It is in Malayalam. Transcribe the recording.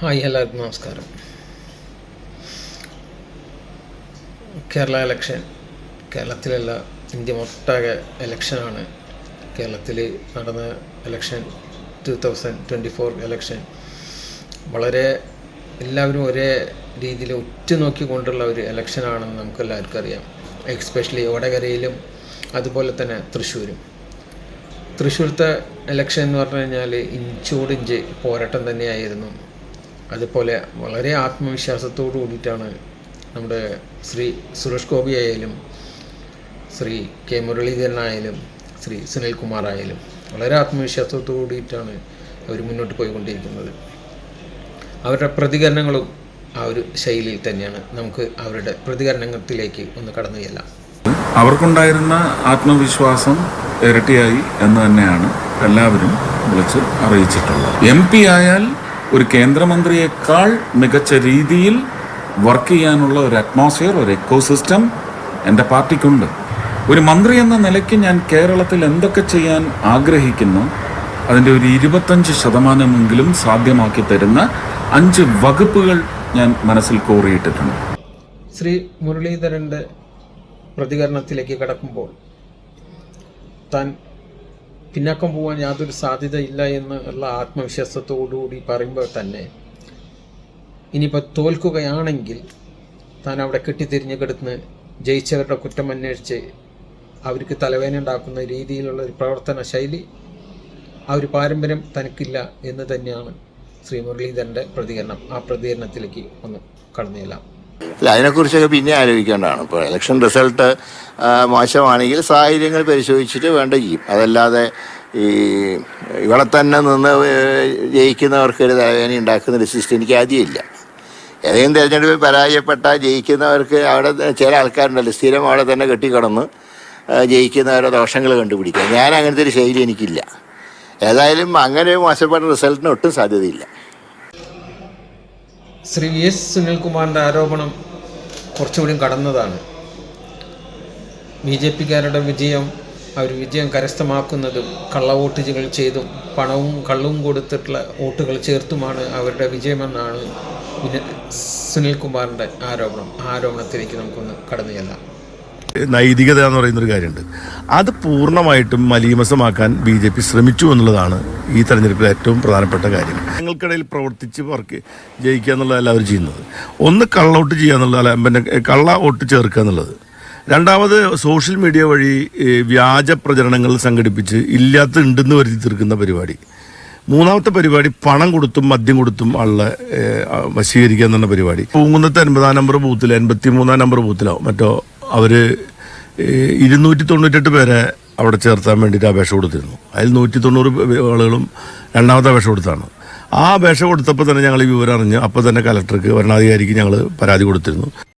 ഹായ് എല്ലാവർക്കും നമസ്കാരം. കേരള എലക്ഷൻ കേരളത്തിലല്ല ഇന്ത്യ ഒട്ടാകെ എലക്ഷനാണ് കേരളത്തിൽ നടന്ന election two thousand twenty four election വളരെ എല്ലാവരും ഒരേ രീതിയിൽ ഉറ്റുനോക്കിക്കൊണ്ടുള്ള ഒരു എലക്ഷനാണെന്ന് നമുക്ക് എല്ലാവർക്കും അറിയാം. എക്സ്പെഷ്യലി വടകരയിലും അതുപോലെ തന്നെ തൃശ്ശൂരും. തൃശ്ശൂരത്തെ എലക്ഷൻ എന്ന് പറഞ്ഞു കഴിഞ്ഞാൽ ഇഞ്ചോടിഞ്ച് പോരാട്ടം തന്നെയായിരുന്നു. അതുപോലെ വളരെ ആത്മവിശ്വാസത്തോടു കൂടിയിട്ടാണ് നമ്മുടെ ശ്രീ സുരേഷ് ഗോപി ആയാലും ശ്രീ കെ മുരളീധരനായാലും ശ്രീ സുനിൽകുമാർ ആയാലും വളരെ ആത്മവിശ്വാസത്തോടു കൂടിയിട്ടാണ് അവർ മുന്നോട്ട് പോയിക്കൊണ്ടിരിക്കുന്നത്. അവരുടെ പ്രതികരണങ്ങളും ആ ഒരു ശൈലിയിൽ തന്നെയാണ്. നമുക്ക് അവരുടെ പ്രതികരണത്തിലേക്ക് ഒന്ന് കടന്നു ചെല്ലാം. അവർക്കുണ്ടായിരുന്ന ആത്മവിശ്വാസം ഇരട്ടിയായി എന്ന് തന്നെയാണ് എല്ലാവരും വിളിച്ച് അറിയിച്ചിട്ടുള്ളത്. എം പി ആയാൽ ഒരു കേന്ദ്രമന്ത്രിയേക്കാൾ മികച്ച രീതിയിൽ വർക്ക് ചെയ്യാനുള്ള ഒരു അറ്റ്മോസ്ഫിയർ ഒരു എക്കോസിസ്റ്റം എന്റെ പാർട്ടിക്കുണ്ട്. ഒരു മന്ത്രി എന്ന നിലയ്ക്ക് ഞാൻ കേരളത്തിൽ എന്തൊക്കെ ചെയ്യാൻ ആഗ്രഹിക്കുന്നു അതിന്റെ ഒരു ഇരുപത്തഞ്ച് ശതമാനമെങ്കിലും സാധ്യമാക്കി തരുന്ന അഞ്ച് വകുപ്പുകൾ ഞാൻ മനസ്സിൽ കോറിയിട്ടിട്ടുണ്ട്. ശ്രീ മുരളീധരന്റെ പ്രതികരണത്തിലേക്ക് കടക്കുമ്പോൾ താൻ പിന്നാക്കം പോകാൻ യാതൊരു സാധ്യതയില്ല എന്ന് ഉള്ള ആത്മവിശ്വാസത്തോടുകൂടി പറയുമ്പോൾ തന്നെ ഇനിയിപ്പോൾ തോൽക്കുകയാണെങ്കിൽ താൻ അവിടെ കെട്ടിത്തിരിഞ്ഞ് കിടന്ന് ജയിച്ചവരുടെ കുറ്റം അന്വേഷിച്ച് അവർക്ക് തലവേദന ഉണ്ടാക്കുന്ന രീതിയിലുള്ള ഒരു പ്രവർത്തന ശൈലി ആ ഒരു പാരമ്പര്യം തനിക്കില്ല എന്ന് തന്നെയാണ് ശ്രീ മുരളീധരന്റെ പ്രതികരണം. ആ പ്രതികരണത്തിലേക്ക് ഒന്ന് കടന്നു ചെല്ലാം. അല്ല അതിനെക്കുറിച്ചൊക്കെ പിന്നെ ആലോചിക്കേണ്ടതാണ്. ഇപ്പോൾ ഇലക്ഷൻ റിസൾട്ട് മോശമാണെങ്കിൽ സാഹചര്യങ്ങൾ പരിശോധിച്ചിട്ട് വേണ്ട ചെയ്യും. അതല്ലാതെ ഈ ഇവിടെ തന്നെ നിന്ന് ഏഹ്, ജയിക്കുന്നവർക്ക് ഒരു തലവേദന ഉണ്ടാക്കുന്ന ഒരു സിസ്റ്റം എനിക്ക് ആദ്യമില്ല ഏതെങ്കിലും തിരഞ്ഞെടുപ്പിൽ പരാജയപ്പെട്ട ജയിക്കുന്നവർക്ക് അവിടെ ചില ആൾക്കാരുണ്ടല്ലോ സ്ഥിരം അവിടെ തന്നെ കെട്ടിക്കിടന്ന് ജയിക്കുന്നവരുടെ ജയിക്കുന്നവരെ ദോഷങ്ങൾ കണ്ടുപിടിക്കുക. ഞാൻ അങ്ങനത്തെ ഒരു ശൈലി എനിക്കില്ല. ഏതായാലും അങ്ങനെ മോശപ്പെട്ട റിസൾട്ടിന് ഒട്ടും സാധ്യതയില്ല. ശ്രീ വി എസ് സുനിൽകുമാറിന്റെ ആരോപണം കുറച്ചുകൂടി കടന്നതാണ്. ബി ജെ പിക്കാരുടെ വിജയം അവർ വിജയം കരസ്ഥമാക്കുന്നതും കള്ളവോട്ടുകൾ ചെയ്തും പണവും കള്ളവും കൊടുത്തിട്ടുള്ള വോട്ടുകൾ ചേർത്തുമാണ് അവരുടെ വിജയമെന്നാണ് സുനിൽകുമാറിന്റെ ആരോപണം. ആ ആരോപണത്തിലേക്ക് നമുക്കൊന്ന് കടന്നു ചെല്ലാം. നൈതികത എന്ന് പറയുന്ന ഒരു കാര്യമുണ്ട്. അത് പൂർണമായിട്ടും മലീമസമാക്കാൻ ബി ജെ പി ശ്രമിച്ചു എന്നുള്ളതാണ് ഈ തെരഞ്ഞെടുപ്പിലെ ഏറ്റവും പ്രധാനപ്പെട്ട കാര്യം. ഞങ്ങൾക്കിടയിൽ പ്രവർത്തിച്ച് വർക്ക് ജയിക്കുക എന്നുള്ളതല്ല അവർ ചെയ്യുന്നത്. ഒന്ന് കള്ളവോട്ട് ചെയ്യുക എന്നുള്ളതല്ല പിന്നെ കള്ള വോട്ട് ചേർക്കുക എന്നുള്ളത്. രണ്ടാമത് സോഷ്യൽ മീഡിയ വഴി വ്യാജ പ്രചരണങ്ങൾ സംഘടിപ്പിച്ച് ഇല്ലാത്ത ഉണ്ടെന്ന് വരുത്തി തീർക്കുന്ന പരിപാടി. മൂന്നാമത്തെ പരിപാടി പണം കൊടുത്തും മദ്യം കൊടുത്തും ആളെ വശീകരിക്കുക എന്നുള്ള പരിപാടി. പൂങ്കുന്നത്തെ അൻപതാം നമ്പർ ബൂത്തിൽ എൺപത്തി മൂന്നാം നമ്പർ ബൂത്തിലോ മറ്റോ അവർ ഏ, ഇരുന്നൂറ്റി തൊണ്ണൂറ്റെട്ട് പേരെ അവിടെ ചേർത്താൻ വേണ്ടിയിട്ട് അപേക്ഷ കൊടുത്തിരുന്നു. അതിൽ നൂറ്റി തൊണ്ണൂറ് ആളുകളും രണ്ടാമത്തെ അപേക്ഷ കൊടുത്താണ്. ആ അപേക്ഷ കൊടുത്തപ്പോൾ തന്നെ ഞങ്ങൾ ഈ വിവരം അറിഞ്ഞ് അപ്പോൾ തന്നെ കലക്ടർക്ക് ഭരണാധികാരിക്ക് ഞങ്ങൾ പരാതി കൊടുത്തിരുന്നു.